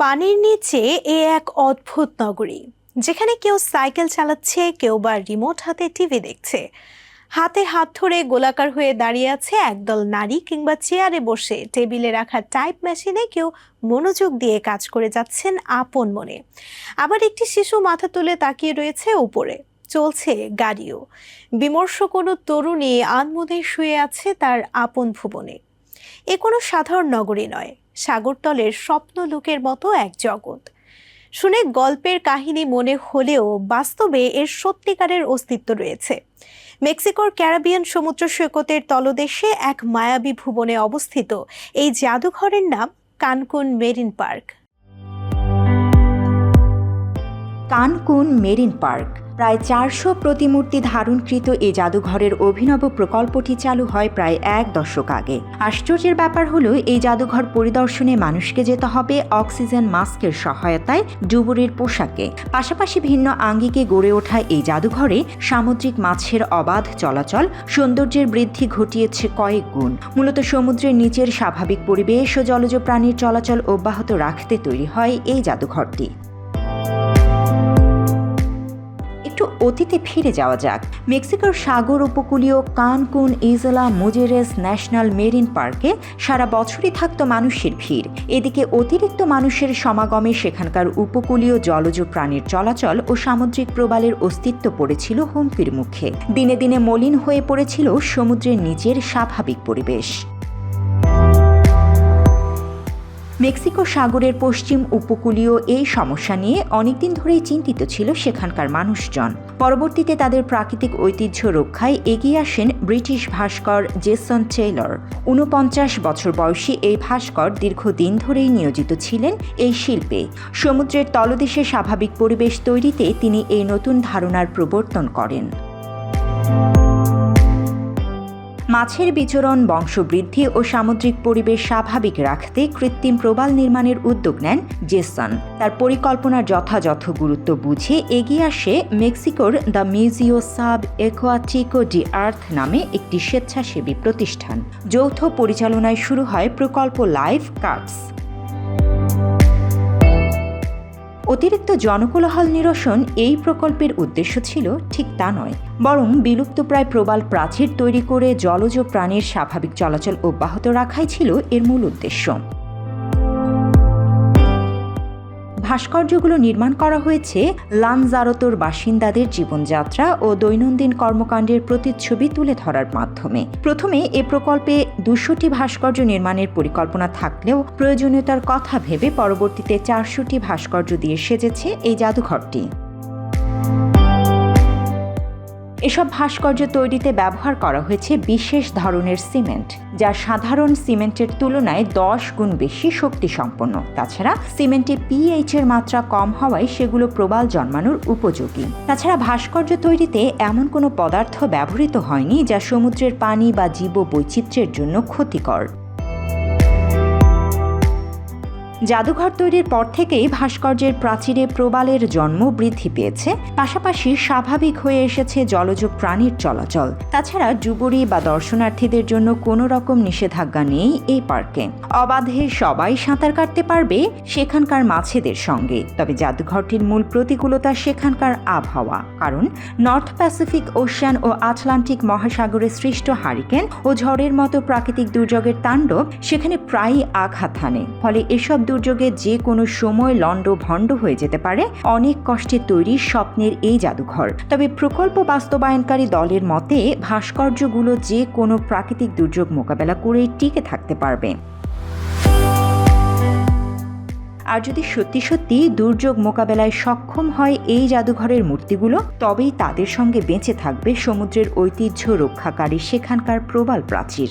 পানির নিচে এ এক অদ্ভুত নগরী, যেখানে কেউ সাইকেল চালাচ্ছে, কেউ বা রিমোট হাতে টিভি দেখছে। হাতে হাত ধরে গোলাকার হয়ে দাঁড়িয়ে আছে একদল নারী কিংবা চেয়ারে বসে টেবিলে রাখা টাইপ মেশিনে কেউ মনোযোগ দিয়ে কাজ করে যাচ্ছেন আপন মনে। আবার একটি শিশু মাথা তুলে তাকিয়ে রয়েছে উপরে। চলছে গাড়িও। বিমর্ষ কোনো তরুণী আনমনে শুয়ে আছে তার আপন ভুবনে। এ কোনো সাধারণ নগরী নয়। সাগরতলের স্বপ্ন লোকের মতো এক জগৎ। শুনে গল্পের কাহিনী মনে হলেও বাস্তবে এর সত্যিকারের অস্তিত্ব রয়েছে। মেক্সিকোর ক্যারাবিয়ান সমুদ্র সৈকতের তলদেশে এক মায়াবী ভুবনে অবস্থিত এই জাদুঘরের নাম Cancun Marine Park. Cancun Marine Park. প্রায় চারশো প্রতিমূর্তি ধারণকৃত এই জাদুঘরের অভিনব প্রকল্পটি চালু হয় প্রায় এক দশক আগে। আশ্চর্যের ব্যাপার হলো, এই জাদুঘর পরিদর্শনে মানুষকে যেতে হবে অক্সিজেন মাস্কের সহায়তায় ডুবুরির পোশাকে। পাশাপাশি ভিন্ন আঙ্গিকে গড়ে ওঠা এই জাদুঘরে সামুদ্রিক মাছের অবাধ চলাচল, সৌন্দর্যের বৃদ্ধি ঘটিয়েছে কয়েক গুণ। মূলত সমুদ্রের নিচের স্বাভাবিক পরিবেশ ও জলজ প্রাণীর চলাচল অব্যাহত রাখতে তৈরি হয় এই জাদুঘরটি। একটু অতীতে ফিরে যাওয়া যাক। মেক্সিকোর সাগর উপকূলীয় Cancun Isla Mujeres national marine পার্কে সারা বছরই থাকত মানুষের ভিড়। এদিকে অতিরিক্ত মানুষের সমাগমে সেখানকার উপকূলীয় জলজ প্রাণীর চলাচল ও সামুদ্রিক প্রবালের অস্তিত্ব পড়েছিল হুমকির মুখে। দিনে দিনে মলিন হয়ে পড়েছিল সমুদ্রের নিচের স্বাভাবিক পরিবেশ। মেক্সিকো সাগরের পশ্চিম উপকূলীয় এই সমস্যা নিয়ে অনেকদিন ধরেই চিন্তিত ছিল সেখানকার মানুষজন। পরবর্তীতে তাদের প্রাকৃতিক ঐতিহ্য রক্ষায় এগিয়ে আসেন ব্রিটিশ ভাস্কর জেসন টেইলর। ঊনপঞ্চাশ বছর বয়সী এই ভাস্কর দীর্ঘদিন ধরেই নিয়োজিত ছিলেন এই শিল্পে। সমুদ্রের তলদেশে স্বাভাবিক পরিবেশ তৈরিতে তিনি এই নতুন ধারণার প্রবর্তন করেন। মাছের বিচরণ, বংশবৃদ্ধি ও সামুদ্রিক পরিবেশ স্বাভাবিক রাখতে কৃত্রিম প্রবাল নির্মাণের উদ্যোগ নেন জেসন। তার পরিকল্পনার যথাযথ গুরুত্ব বুঝে এগিয়ে আসে মেক্সিকোর the Museo Subacuatico de Arte নামে একটি স্বেচ্ছাসেবী প্রতিষ্ঠান। যৌথ পরিচালনায় শুরু হয় প্রকল্প লাইফ কার্ডস। অতিরিক্ত জনকোলাহল নিরসন এই প্রকল্পের উদ্দেশ্য ছিল ঠিক তা নয়, বরং বিলুপ্তপ্রায় প্রবাল প্রাচীর তৈরি করে জলজ প্রাণীর স্বাভাবিক চলাচল অব্যাহত রাখাই ছিল এর মূল উদ্দেশ্য। ভাস্কর্যগুলো নির্মাণ করা হয়েছে লানজারতোর বাসিন্দাদের জীবনযাত্রা ও দৈনন্দিন কর্মকাণ্ডের প্রতিচ্ছবি তুলে ধরার মাধ্যমে। প্রথমে এ প্রকল্পে দুশোটি ভাস্কর্য নির্মাণের পরিকল্পনা থাকলেও প্রয়োজনীয়তার কথা ভেবে পরবর্তীতে চারশোটি ভাস্কর্য দিয়ে সেজেছে এই জাদুঘরটি। এসব ভাস্কর্য তৈরিতে ব্যবহার করা হয়েছে বিশেষ ধরনের সিমেন্ট, যা সাধারণ সিমেন্টের তুলনায় দশ গুণ বেশি শক্তিসম্পন্ন। তাছাড়া সিমেন্টে পিএইচ এর মাত্রা কম হওয়ায় সেগুলো প্রবাল জন্মানোর উপযোগী। তাছাড়া ভাস্কর্য তৈরিতে এমন কোনো পদার্থ ব্যবহৃত হয়নি যা সমুদ্রের পানি বা জীব বৈচিত্র্যের জন্য ক্ষতিকর। জাদুঘর তৈরির পর থেকেই ভাস্কর্যের প্রাচীরে প্রবালের জন্ম বৃদ্ধি পেয়েছে। পাশাপাশি স্বাভাবিক হয়ে এসেছে জলজ প্রাণীর চলাচল। তাছাড়া যুবরী বা দর্শনার্থীদের জন্য কোনো রকম নিষেধাজ্ঞা নেই এই পার্কে। অবাধে সবাই সাঁতার কাটতে পারবে সেখানকার মাছেদের সঙ্গে। তবে জাদুঘরটির মূল প্রতিকূলতা সেখানকার আবহাওয়া। কারণ নর্থ প্যাসিফিক ওশিয়ান ও আটলান্টিক মহাসাগরে সৃষ্ট হারিকেন ও ঝড়ের মতো প্রাকৃতিক দুর্যোগের তাণ্ডব সেখানে প্রায়ই আঘাত হানে। ফলে এসব দুর্যোগে যে কোনো সময় লণ্ড ভণ্ড হয়ে যেতে পারে, অনেক কষ্টে তৈরি স্বপ্নের এই জাদুঘর। তবে প্রকল্প বাস্তবায়নকারী দলের মতে, ভাস্কর্যগুলো যে কোনো প্রাকৃতিক দুর্যোগ মোকাবেলা করে টিকে থাকতে পারবে। আর যদি সত্যি সত্যি দুর্যোগ মোকাবেলায় সক্ষম হয় এই জাদুঘরের মূর্তিগুলো, তবেই তাদের সঙ্গে বেঁচে থাকবে সমুদ্রের ঐতিহ্য রক্ষাকারী সেখানকার প্রবাল প্রাচীর।